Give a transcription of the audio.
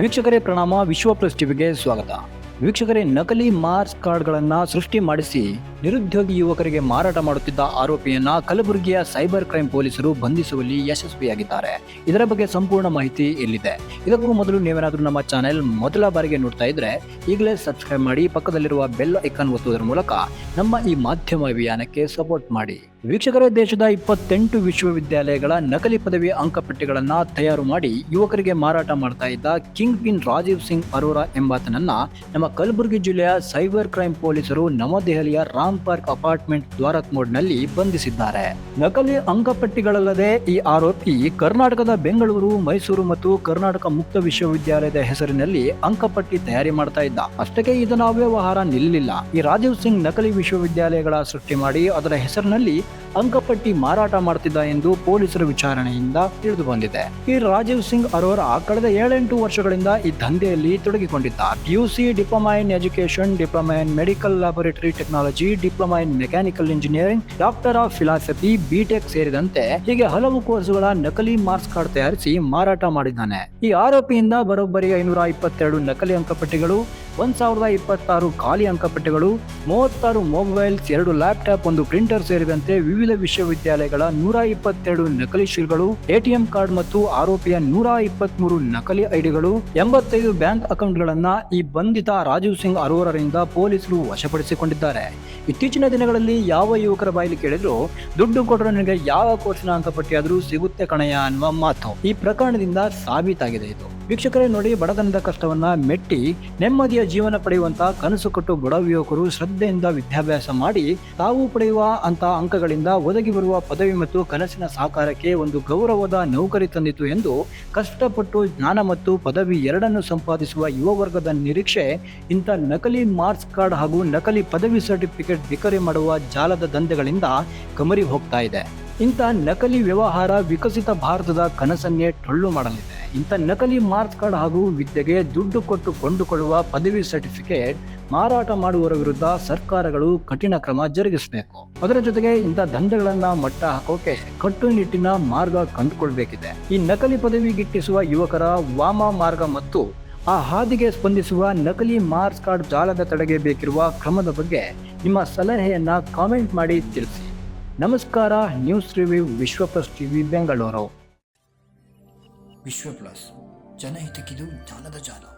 ವೀಕ್ಷಕರೇ ಪ್ರಣಾಮ. ವಿಶ್ವ ಪ್ಲಸ್ ಟಿವಿಗೆ ಸ್ವಾಗತ. ವೀಕ್ಷಕರೇ, ನಕಲಿ ಮಾರ್ಕ್ಸ್ ಕಾರ್ಡ್ಗಳನ್ನು ಸೃಷ್ಟಿ ಮಾಡಿಸಿ ನಿರುದ್ಯೋಗಿ ಯುವಕರಿಗೆ ಮಾರಾಟ ಮಾಡುತ್ತಿದ್ದ ಆರೋಪಿಯನ್ನ ಕಲಬುರಗಿಯ ಸೈಬರ್ ಕ್ರೈಮ್ ಪೊಲೀಸರು ಬಂಧಿಸುವಲ್ಲಿ ಯಶಸ್ವಿಯಾಗಿದ್ದಾರೆ. ಇದರ ಬಗ್ಗೆ ಸಂಪೂರ್ಣ ಮಾಹಿತಿ ಇಲ್ಲಿದೆ. ಇದಕ್ಕೂ ಮೊದಲು ನೀವೇನಾದರೂ ನಮ್ಮ ಚಾನೆಲ್ ಮೊದಲ ಬಾರಿಗೆ ನೋಡ್ತಾ ಇದ್ರೆ, ಈಗಲೇ ಸಬ್ಸ್ಕ್ರೈಬ್ ಮಾಡಿ ಪಕ್ಕದಲ್ಲಿರುವ ಬೆಲ್ ಐಕಾನ್ ಒತ್ತುವುದರ ಮೂಲಕ ನಮ್ಮ ಈ ಮಾಧ್ಯಮ ಅಭಿಯಾನಕ್ಕೆ ಸಪೋರ್ಟ್ ಮಾಡಿ. ವೀಕ್ಷಕರೇ, ದೇಶದ ಇಪ್ಪತ್ತೆಂಟು ವಿಶ್ವವಿದ್ಯಾಲಯಗಳ ನಕಲಿ ಪದವಿ ಅಂಕಪಟ್ಟಿಗಳನ್ನ ತಯಾರು ಮಾಡಿ ಯುವಕರಿಗೆ ಮಾರಾಟ ಮಾಡ್ತಾ ಇದ್ದ ಕಿಂಗ್ ಪಿನ್ ರಾಜೀವ್ ಸಿಂಗ್ ಅರೋರಾ ಎಂಬಾತನನ್ನ ನಮ್ಮ ಕಲಬುರಗಿ ಜಿಲ್ಲೆಯ ಸೈಬರ್ ಕ್ರೈಮ್ ಪೊಲೀಸರು ನವದೆಹಲಿಯ ರಾಮ್ ಪಾರ್ಕ್ ಅಪಾರ್ಟ್ಮೆಂಟ್ ದ್ವಾರಕ್ ಮೋಡ್ನಲ್ಲಿ ಬಂಧಿಸಿದ್ದಾರೆ. ನಕಲಿ ಅಂಕಪಟ್ಟಿಗಳಲ್ಲದೆ ಈ ಆರೋಪಿ ಕರ್ನಾಟಕದ ಬೆಂಗಳೂರು, ಮೈಸೂರು ಮತ್ತು ಕರ್ನಾಟಕ ಮುಕ್ತ ವಿಶ್ವವಿದ್ಯಾಲಯದ ಹೆಸರಿನಲ್ಲಿ ಅಂಕಪಟ್ಟಿ ತಯಾರಿ ಮಾಡ್ತಾ ಇದ್ದ. ಅಷ್ಟಕ್ಕೆ ಇದನ್ನು ಅವ್ಯವಹಾರ ನಿಲ್ಲಲಿಲ್ಲ ಈ ರಾಜೀವ್ ಸಿಂಗ್ ನಕಲಿ ವಿಶ್ವವಿದ್ಯಾಲಯಗಳ ಸೃಷ್ಟಿ ಮಾಡಿ ಅದರ ಹೆಸರಿನಲ್ಲಿ ಅಂಕಪಟ್ಟಿ ಮಾರಾಟ ಮಾಡ್ತಿದ್ದ ಎಂದು ಪೊಲೀಸರ ವಿಚಾರಣೆಯಿಂದ ತಿಳಿದು ಬಂದಿದೆ. ಈ ರಾಜೀವ್ ಸಿಂಗ್ ಅರೋರಾ ಕಳೆದ ಏಳೆಂಟು ವರ್ಷಗಳಿಂದ ಈ ದಂಧೆಯಲ್ಲಿ ತೊಡಗಿಕೊಂಡಿದ್ದ. PUC diploma in education diploma in medical laboratory technology diploma in mechanical engineering doctor of philosophy B Tech ಸೇರಿದಂತೆ ಹೀಗೆ ಹಲವು ಕೋರ್ಸ್ಗಳ ನಕಲಿ ಮಾರ್ಕ್ಸ್ ಕಾರ್ಡ್ ತಯಾರಿಸಿ ಮಾರಾಟ ಮಾಡಿದ್ದಾನೆ. ಈ ಆರೋಪಿಯಿಂದ ಬರೋಬ್ಬರಿ ಐನೂರ ಇಪ್ಪತ್ತೆರಡು ನಕಲಿ ಅಂಕಪಟ್ಟಿಗಳು ಒಂದ್ ಸಾವಿರದ ಇಪ್ಪತ್ತಾರು ಖಾಲಿ ಅಂಕಪಟ್ಟಿಗಳು, ಮೂವತ್ತಾರು ಮೊಬೈಲ್ಸ್ ಎರಡು ಲ್ಯಾಪ್ಟಾಪ್ ಒಂದು ಪ್ರಿಂಟರ್ ಸೇರಿದಂತೆ ವಿವಿಧ ವಿಶ್ವವಿದ್ಯಾಲಯಗಳ ನೂರ ಇಪ್ಪತ್ತೆರಡು ನಕಲಿ ಶೀಲ್ಗಳು ಎಟಿಎಂ ಕಾರ್ಡ್ ಮತ್ತು ಆರೋಪಿಯ ನೂರ ಇಪ್ಪತ್ಮೂರು ನಕಲಿ ಐಡಿಗಳು, ಎಂಬತ್ತೈದು ಬ್ಯಾಂಕ್ ಅಕೌಂಟ್ಗಳನ್ನ ಈ ಬಂಧಿತ ರಾಜೀವ್ ಸಿಂಗ್ ಅರೋರರಿಂದ ಪೊಲೀಸರು ವಶಪಡಿಸಿಕೊಂಡಿದ್ದಾರೆ. ಇತ್ತೀಚಿನ ದಿನಗಳಲ್ಲಿ ಯಾವ ಯುವಕರ ಬಾಯಲ್ಲಿ ಕೇಳಿದ್ರು, ದುಡ್ಡು ಕೊಟ್ಟರೆ ನನಗೆ ಯಾವ ಕೋರ್ಸಿನ ಅಂಕಪಟ್ಟಿಯಾದರೂ ಸಿಗುತ್ತೆ ಕಣಯ ಅನ್ನುವ ಮಾತು ಈ ಪ್ರಕರಣದಿಂದ ಸಾಬೀತಾಗಿದೆ ಇದು. ವೀಕ್ಷಕರೇ ನೋಡಿ, ಬಡತನದ ಕಷ್ಟವನ್ನ ಮೆಟ್ಟಿ ನೆಮ್ಮದಿಯ ಜೀವನ ಪಡೆಯುವಂತ ಕನಸು ಕಟ್ಟು ಬಡ ಯುವಕರು ಶ್ರದ್ಧೆಯಿಂದ ವಿದ್ಯಾಭ್ಯಾಸ ಮಾಡಿ, ತಾವು ಪಡೆಯುವ ಅಂತ ಅಂಕಗಳಿಂದ ಒದಗಿ ಬರುವ ಪದವಿ ಮತ್ತು ಕನಸಿನ ಸಾಕಾರಕ್ಕೆ ಒಂದು ಗೌರವದ ನೌಕರಿ ತಂದಿತು ಎಂದು ಕಷ್ಟಪಟ್ಟು ಜ್ಞಾನ ಮತ್ತು ಪದವಿ ಎರಡನ್ನು ಸಂಪಾದಿಸುವ ಯುವ ವರ್ಗದ ನಿರೀಕ್ಷೆ, ಇಂಥ ನಕಲಿ ಮಾರ್ಕ್ಸ್ ಕಾರ್ಡ್ ಹಾಗೂ ನಕಲಿ ಪದವಿ ಸರ್ಟಿಫಿಕೇಟ್ ಬಿಕರಿ ಮಾಡುವ ಜಾಲದ ದಂಧೆಗಳಿಂದ ಕಮರಿ ಹೋಗ್ತಾ ಇದೆ. ಇಂಥ ನಕಲಿ ವ್ಯವಹಾರ ವಿಕಸಿತ ಭಾರತದ ಕನಸನ್ನೇ ಟೊಳ್ಳು ಮಾಡಲಿದೆ. ಇಂಥ ನಕಲಿ ಮಾರ್ಕ್ಸ್ ಕಾರ್ಡ್ ಹಾಗೂ ವಿದ್ಯೆಗೆ ದುಡ್ಡು ಕೊಟ್ಟು ಕೊಂಡುಕೊಳ್ಳುವ ಪದವಿ ಸರ್ಟಿಫಿಕೇಟ್ ಮಾರಾಟ ಮಾಡುವವರ ವಿರುದ್ಧ ಸರ್ಕಾರಗಳು ಕಠಿಣ ಕ್ರಮ ಜರುಗಿಸಬೇಕು. ಅದರ ಜೊತೆಗೆ ಇಂಥ ದಂಧೆಗಳನ್ನ ಮಟ್ಟ ಹಾಕೋಕೆ ಕಟ್ಟುನಿಟ್ಟಿನ ಮಾರ್ಗ ಕಂಡುಕೊಳ್ಬೇಕಿದೆ. ಈ ನಕಲಿ ಪದವಿ ಗಿಟ್ಟಿಸುವ ಯುವಕರ ವಾಮ ಮಾರ್ಗ ಮತ್ತು ಆ ಹಾದಿಗೆ ಸ್ಪಂದಿಸುವ ನಕಲಿ ಮಾರ್ಕ್ಸ್ ಕಾರ್ಡ್ ಜಾಲದ ತಡೆಗೆ ಬೇಕಿರುವ ಕ್ರಮದ ಬಗ್ಗೆ ನಿಮ್ಮ ಸಲಹೆಯನ್ನ ಕಾಮೆಂಟ್ ಮಾಡಿ ತಿಳಿಸಿ. ನಮಸ್ಕಾರ, news review Vishwa plus TV, Bengaluru. Vishwa plus ಜನಹಿತಕ್ಕಿದು ಜ್ಞಾನದ ಜಾಲ.